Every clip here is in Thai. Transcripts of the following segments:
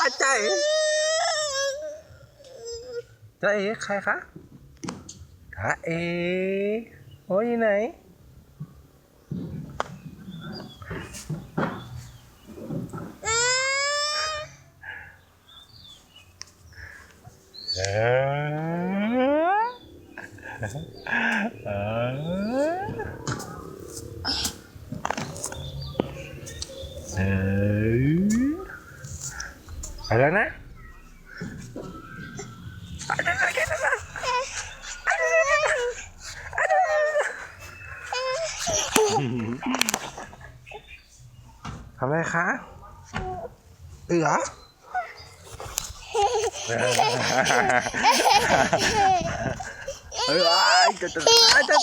อาจารย์จ้าเอ๋ใครคะจ้าเอ๋โอ้ยอยู่ไหน เออเออเออ ไปแล้วนะทำอะไรคะเอือเอ้ยอ้ายจะจะจะ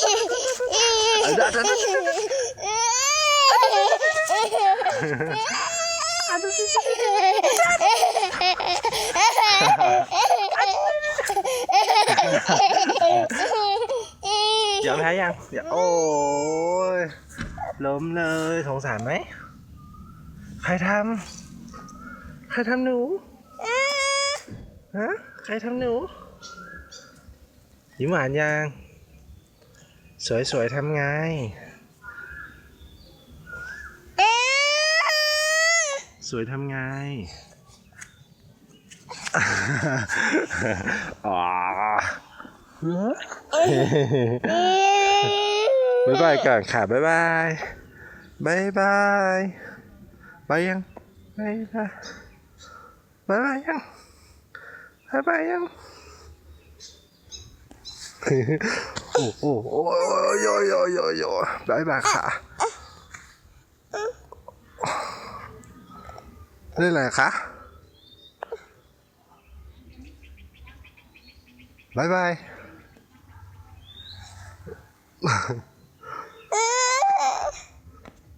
จะจะ จะจะยอมแพ้ยังเดี๋ยวโอ้ยล้มเลยสงสารไหม ใครทำใครทำหนูฮะใครทำหนูยิ้มหวานยัง สวยๆทำไง สวยทำไงอ๋อบ๊ายบายก่อนค่ะบ๊ายบายบ๊ายบายไปยังบ๊ายบายบ๊ายบายยังบ๊ายบายยังโอ้โหโอ้ยโยโยโยโยบายบายค่ะเล่ นอะไรคะบายบาย